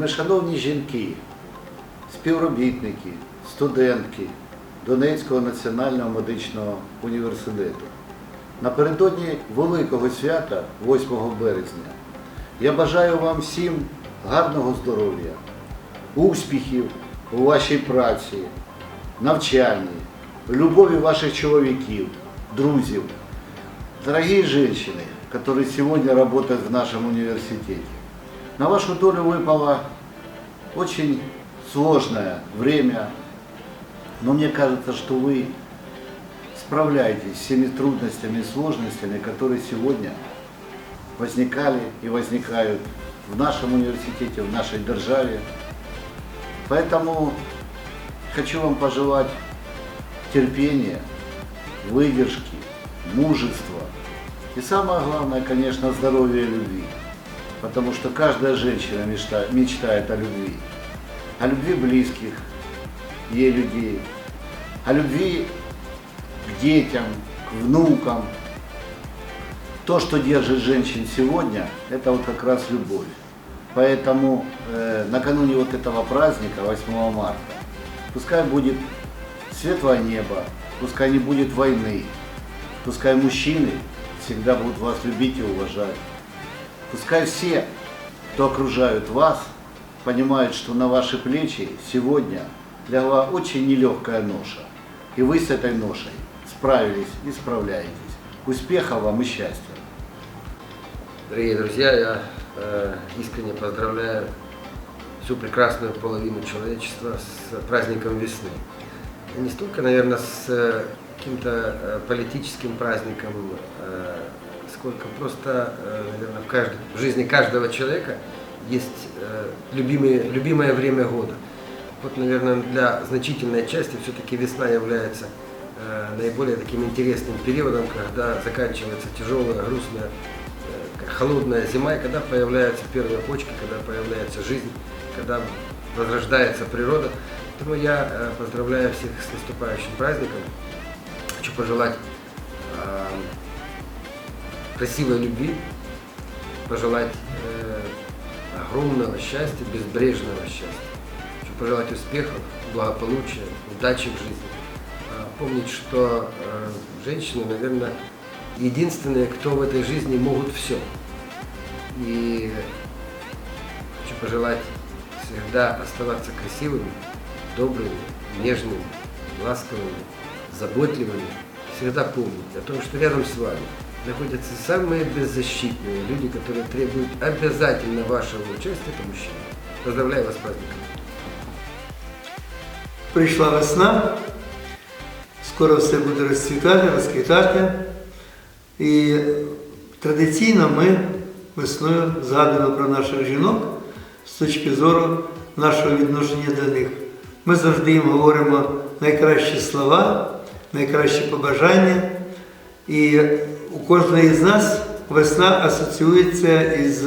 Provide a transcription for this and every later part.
Вельмишановні жінки, співробітники, студентки Донецького національного медичного університету. Напередодні великого свята, 8 березня, я бажаю вам всім гарного здоров'я, успіхів у вашій праці, навчанні, любові ваших чоловіків, друзів, Дорогие женщины, которые сегодня работают в нашем университете, на вашу долю выпало очень сложное время, но мне кажется, что вы справляетесь с всеми трудностями и сложностями, которые сегодня возникали и возникают в нашем университете, в нашей державе. Поэтому хочу вам пожелать терпения, выдержки, мужества и самое главное, конечно, здоровья и любви. Потому что каждая женщина мечта- мечтает о любви. О любви близких, ей людей. О любви к детям, к внукам. То, что держит женщин сегодня, это вот как раз любовь. Поэтому э, накануне вот этого праздника, 8 марта, пускай будет светлое небо, пускай не будет войны, пускай мужчины всегда будут вас любить и уважать. Пускай все, кто окружают вас, понимают, что на ваши плечи сегодня легла очень нелегкая ноша. И вы с этой ношей справились и справляетесь. Успехов вам и счастья! Дорогие друзья, я э, искренне поздравляю всю прекрасную половину человечества с праздником весны. Не столько, наверное, с э, каким-то э, политическим праздником, э, сколько просто, э, наверное, в, кажд- в жизни каждого человека есть э, любимые, любимое время года. Вот, наверное, для значительной части все-таки весна является э, наиболее таким интересным периодом, когда заканчивается тяжелая, грустная, холодная зима, и когда появляются первые почки, когда появляется жизнь, когда возрождается природа. Поэтому я поздравляю всех с наступающим праздником. Хочу пожелать красивой любви, пожелать э, огромного счастья, безбрежного счастья. Хочу пожелать успехов, благополучия, удачи в жизни. А, Помнить, что э, женщины, наверное, единственные, кто в этой жизни могут все. И хочу пожелать всегда оставаться красивыми, добрыми, нежными, ласковыми, заботливыми. Всегда помнить о том, что рядом с вами находятся самые беззащитные люди, которые требуют обязательно вашего участия, это мужчины. Поздравляю вас с праздником. Прийшла весна, скоро все буде розцвітати, розквітати. І традиційно ми весною згадуємо про наших жінок з точки зору нашого відношення до них. Ми завжди їм говоримо найкращі слова, найкращі побажання. І у кожної з нас весна асоціюється із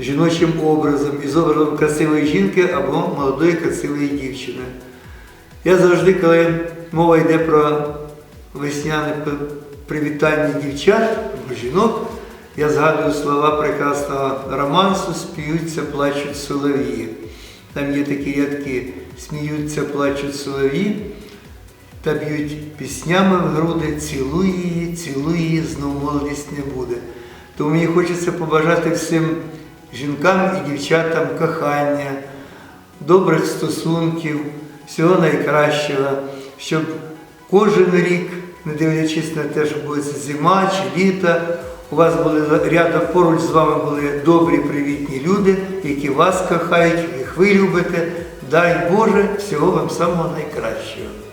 жіночим образом, із образом красивої жінки або молодої красивої дівчини. Я завжди, коли мова йде про весняне привітання дівчат або жінок, я згадую слова прекрасного романсу Сміються, плачуть солов'ї. Там є такі рядки Сміються, плачуть солов'ї та б'ють піснями в груди, цілуй її, цілуй її, знов молодість не буде. Тому мені хочеться побажати всім жінкам і дівчатам кохання, добрих стосунків, всього найкращого, щоб кожен рік, не дивлячись на те, що буде зима чи літо, у вас були рядом поруч з вами були добрі, привітні люди, які вас кохають, яких ви любите. Дай Боже всього вам самого найкращого.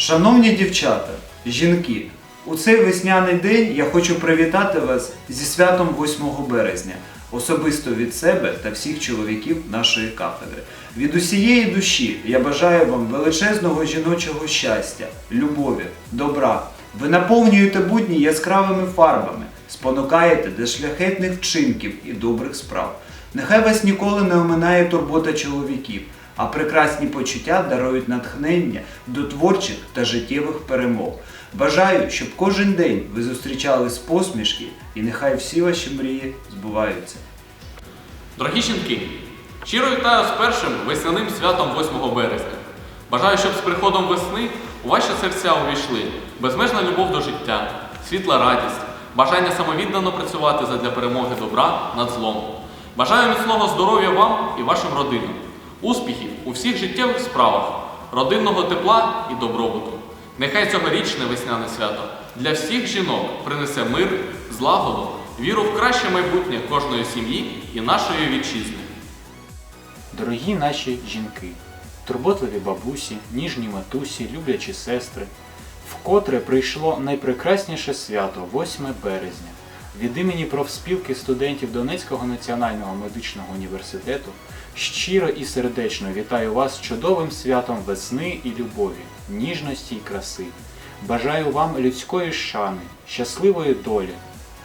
Шановні дівчата, жінки, у цей весняний день я хочу привітати вас зі святом 8 березня, особисто від себе та всіх чоловіків нашої кафедри. Від усієї душі я бажаю вам величезного жіночого щастя, любові, добра. Ви наповнюєте будні яскравими фарбами, спонукаєте до шляхетних вчинків і добрих справ. Нехай вас ніколи не оминає турбота чоловіків, а прекрасні почуття дарують натхнення до творчих та життєвих перемог. Бажаю, щоб кожен день ви зустрічали з посмішки, і нехай всі ваші мрії збуваються. Дорогі жінки, Щиро вітаю з першим весняним святом 8 березня. Бажаю, щоб з приходом весни у ваші серця увійшли безмежна любов до життя, світла радість, бажання самовіддано працювати задля перемоги добра над злом. Бажаю міцного здоров'я вам і вашим родинам, успіхів у всіх життєвих справах, родинного тепла і добробуту. Нехай цьогорічне весняне свято для всіх жінок принесе мир, злагоду, віру в краще майбутнє кожної сім'ї і нашої вітчизни. Дорогі наші жінки, турботливі бабусі, ніжні матусі, люблячі сестри, вкотре прийшло найпрекрасніше свято 8 березня. Від імені профспілки студентів Донецького національного медичного університету щиро і сердечно вітаю вас чудовим святом весни і любові, ніжності і краси. Бажаю вам людської шани, щасливої долі,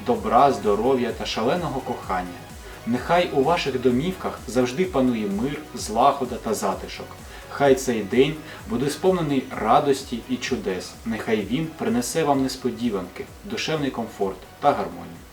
добра, здоров'я та шаленого кохання. Нехай у ваших домівках завжди панує мир, злагода та затишок. Хай цей день буде сповнений радості і чудес. Нехай він принесе вам несподіванки, душевний комфорт та гармонію.